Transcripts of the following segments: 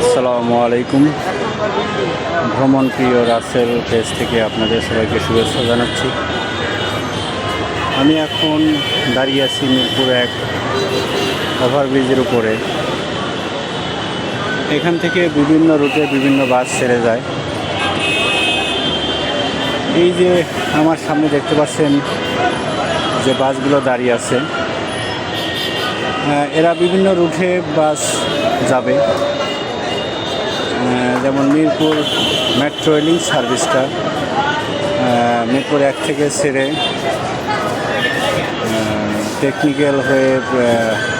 আসসালামু আলাইকুম। ভ্রমণ প্রিয় রাসেল পেজ থেকে আপনাদের সবাইকে শুভেচ্ছা জানাচ্ছি। আমি এখন দাঁড়িয়ে আছি মিরপুর এক ওভারব্রিজের উপরে। এখান থেকে বিভিন্ন রুটে বিভিন্ন বাস ছেড়ে যায়। এই যে আমার সামনে দেখতে পাচ্ছেন যে বাসগুলো দাঁড়িয়ে আছে। এরা বিভিন্ন রুটে বাস যাবে। যেমন মিরপুর মেট্রো রেলিং সার্ভিসটা মিরপুর এক থেকে ছেড়ে টেকনিক্যাল হয়ে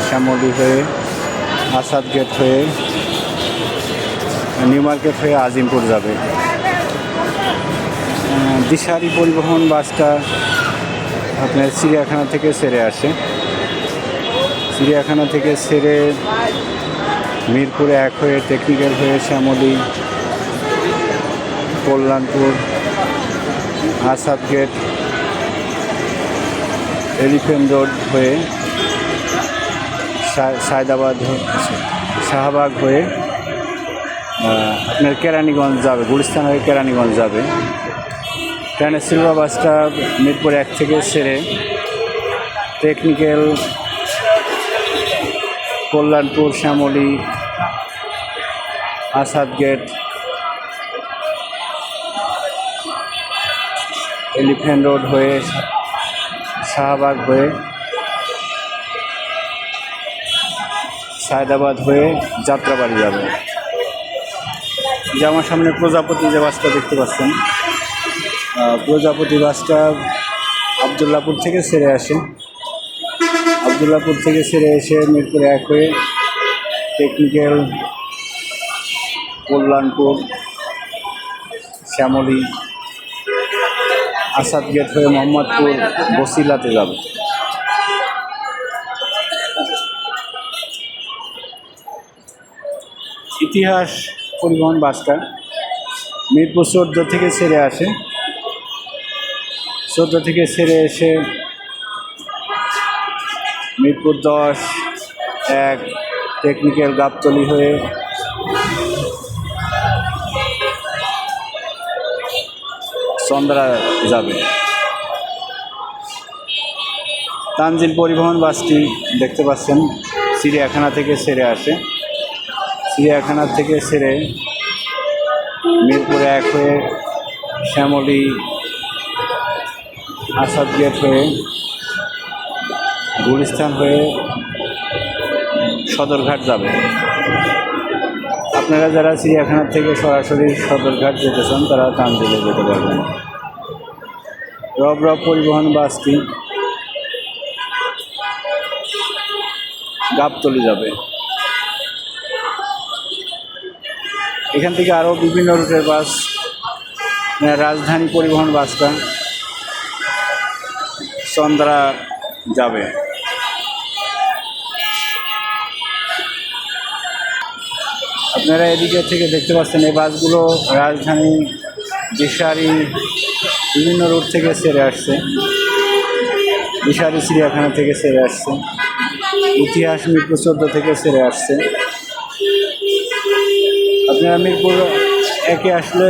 শ্যামলী হয়ে, আসাদ গেট হয়ে নিউ মার্কেট হয়ে আজিমপুর যাবে। দিশারি পরিবহন বাসটা আপনার চিড়িয়াখানা থেকে ছেড়ে আসে। চিড়িয়াখানা থেকে ছেড়ে মিরপুরে এক হয়ে টেকনিক্যাল হয়ে Shyamoli Kalyanpur, Asad gate elephant road হয়ে সায়দাবাদ শাহবাগ হয়ে আপনার কেরানীগঞ্জ যাবে, গুলিস্তান হয়ে কেরানীগঞ্জ যাবে। ট্রেনের সিলভার বাসটা মিরপুর এক থেকে সেরে technical Kalyanpur, Shyamoli Asad gate, elephant road হয়ে শাহবাগ হয়ে, সায়দাবাদ হয়ে যাত্রাবাড়ি যাবে। যে আমার সামনে প্রজাপতি যে বাসটা দেখতে পাচ্ছেন প্রজাপতি বাসটা আবদুল্লাপুর থেকে ছেড়ে আসে। আবদুল্লাপুর থেকে ছেড়ে এসে মিরপুরে এক হয়ে টেকনিক্যাল কল্যাণপুর, শ্যামলী, আসাদ গেট হয়ে মোহাম্মদপুর, বসিলাতে যাবে। ইতিহাস পরিবহন বাসটা মিরপুর চোদ্দ থেকে ছেড়ে আসে। চোদ্দ থেকে ছেড়ে এসে মিরপুর দশ, এক টেকনিক্যাল গাবতলি হয়ে চন্দ্রা যাবে। তানজিল পরিবহন বাসটি দেখতে পাচ্ছেন, চিড়িয়াখানা থেকে সেরে আসে। চিড়িয়াখানা থেকে সেরে মিরপুরে এক হয়ে শ্যামলী আসাদ গেট হয়ে গুলিস্তান হয়ে সদরঘাট যাবে। আপনারা যারা চিড়িয়াখানা থেকে সরাসরি সদরঘাট যেতে চান, তারা তানজিলে যেতে পারবেন। রব রব পরিবহন বাসটি গাবতলি যাবে। এখান থেকে আরও বিভিন্ন রুটের বাস রাজধানী পরিবহন বাসটা চন্দ্রা যাবে। আপনারা এদিকে থেকে দেখতে পাচ্ছেন এই বাসগুলো রাজধানী দিশারি বিভিন্ন রুট থেকে সেরে আসছে। দিশারি চিড়িয়াখানা থেকে সেরে আসছে। ইতিহাস মিরপুর চোদ্দ থেকে সেরে আসছে। আপনারা মিরপুর একে আসলে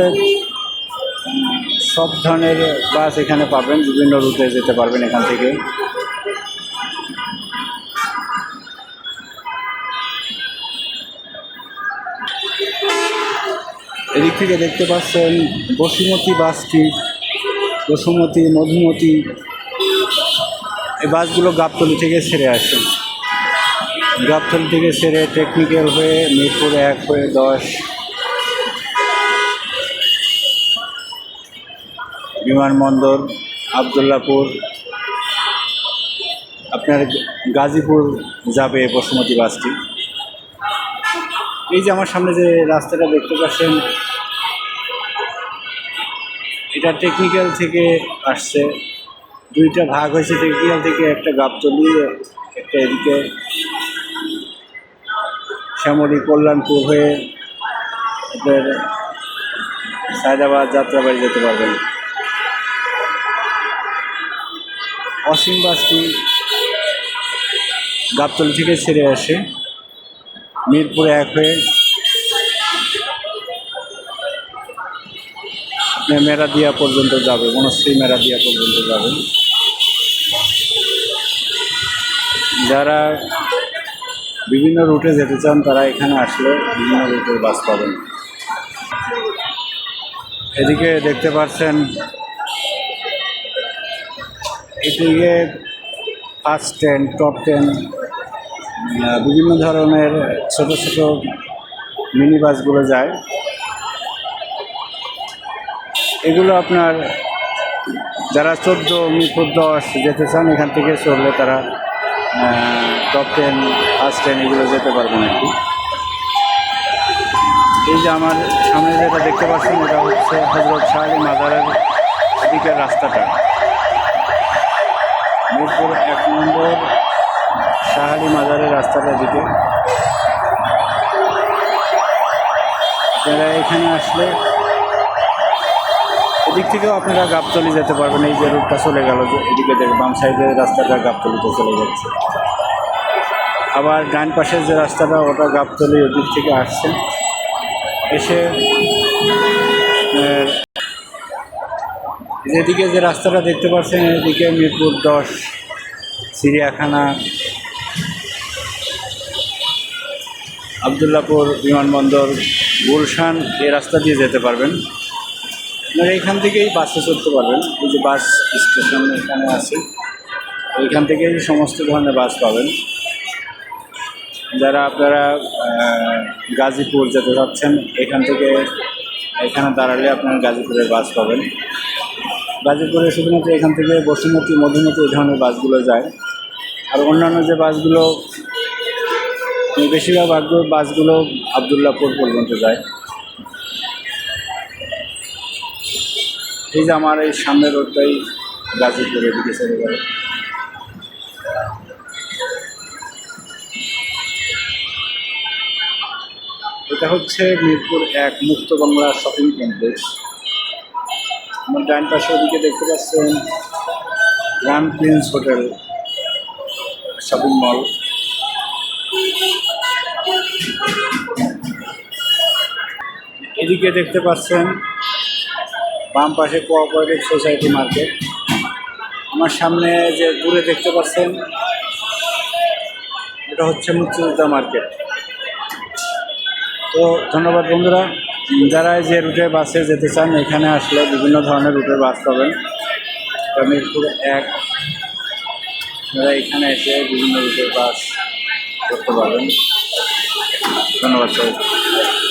সব ধরনের বাস এখানে পাবেন, বিভিন্ন রুটে যেতে পারবেন এখান থেকে। এদিক থেকে দেখতে পাচ্ছেন বসুমতী বাসটি, বসুমতী, মধুমতি। এই বাসগুলো গাবতলি থেকে ছেড়ে আসে। গাবতলি থেকে ছেড়ে টেকনিক্যাল হয়ে মিরপুর এক হয়ে দশ। বিমানবন্দর, আবদুল্লাপুর। আপনার গাজীপুর যাবে বসুমতী বাসটি। এই যে আমার সামনে যে রাস্তাটা দেখতে পাচ্ছেন, এটা টেকনিক্যাল থেকে আসছে। দুইটা ভাগ হয়েছে টেকনিক্যাল থেকে, একটা গাবতলি একটা এদিকে শ্যামলী কল্যাণপুর হয়ে আপনার সায়দাবাদ যাত্রাবাড়ি যেতে পারবেন। অসীম বাসটি গাবতলি থেকে ছেড়ে আসে। মিরপুরে এক হয়ে মেরাদিয়া পর্যন্ত যাবে মনশ্রী মেরাদিয়া পর্যন্ত যাবে যারা বিভিন্ন রুটে যেতে চান, তারা এখানে আসলে বিভিন্ন রুটের বাস পাবেন। এদিকে দেখতে পাচ্ছেন, এদিকে ফার্স্ট টেন, টপ ট্রেন বিভিন্ন ধরনের ছোট ছোট মিনি বাসগুলো যায়। এগুলো আপনার যারা চোদ্দ, মিরপুর দশ যেতে চান, এখান থেকে চললে তারা টপ টেন, ফার্স্ট টেন এগুলো যেতে পারবেন আর কি। এই যে আমার সামনে যেটা দেখতে পাচ্ছেন, এটা হচ্ছে হজরত শাহ আলী মাজারের দিকের রাস্তাটা। মিরপুর এক নম্বর আলী মাজারের রাস্তাটার দিকে আপনারা এখানে আসলে এদিক থেকেও আপনারা গাবতলি যেতে পারবেন, এই যে রুটটা চলে গেল যে এদিকে দেখ, বাম সাইডের রাস্তাটা গাবতলিতে চলে যাচ্ছে। আবার ডান পাশের যে রাস্তাটা, ওটা গাবতলি ওদিক থেকে আসছে। এসে যেদিকে যে রাস্তাটা দেখতে পাচ্ছেন, এদিকে মিরপুর দশ, চিড়িয়াখানা আবদুল্লাপুর বিমানবন্দর গুলশান এই রাস্তা দিয়ে যেতে পারবেন। আপনারা এখান থেকেই বাসে চড়তে পারবেন। এই যে বাস স্টেশন এখানে আছে এইখান থেকেই সমস্ত ধরনের বাস পাবেন। যারা আপনারা গাজীপুর যেতে চাচ্ছেন, এখান থেকে এখানে দাঁড়ালে আপনারা গাজীপুরের বাস পাবেন। গাজীপুরে শুধুমাত্র এখান থেকে বসুমতী, মধুমতি এই ধরনের বাসগুলো যায়। আর অন্যান্য যে বাসগুলো বেশিরভাগ বাসগুলো আবদুল্লাপুর পর্যন্ত যায়। এই যে আমার এই সামনের রোডটাই গাজীপুরের দিকে চলে গেল। এটা হচ্ছে মিরপুর এক মুক্ত বাংলা শপিং কমপ্লেক্স। আমার ডান পাশে ওদিকে দেখতে পাচ্ছেন grand prince hotel, shopping mall. এদিকে দেখতে পাচ্ছেন বাম পাশে কোঅপারেটিভ সোসাইটি মার্কেট। আমার সামনে যে দূরে দেখতে পাচ্ছেন, এটা হচ্ছে মুক্তিযোদ্ধা মার্কেট। তো ধন্যবাদ বন্ধুরা, যারা যে রুটে বাসে যেতে চান, এখানে আসলে বিভিন্ন ধরনের রুটের বাস পাবেন। মিরপুর এক এখানে এসে বিভিন্ন রুটের বাস করতে পারবেন। ধন্যবাদ সবাই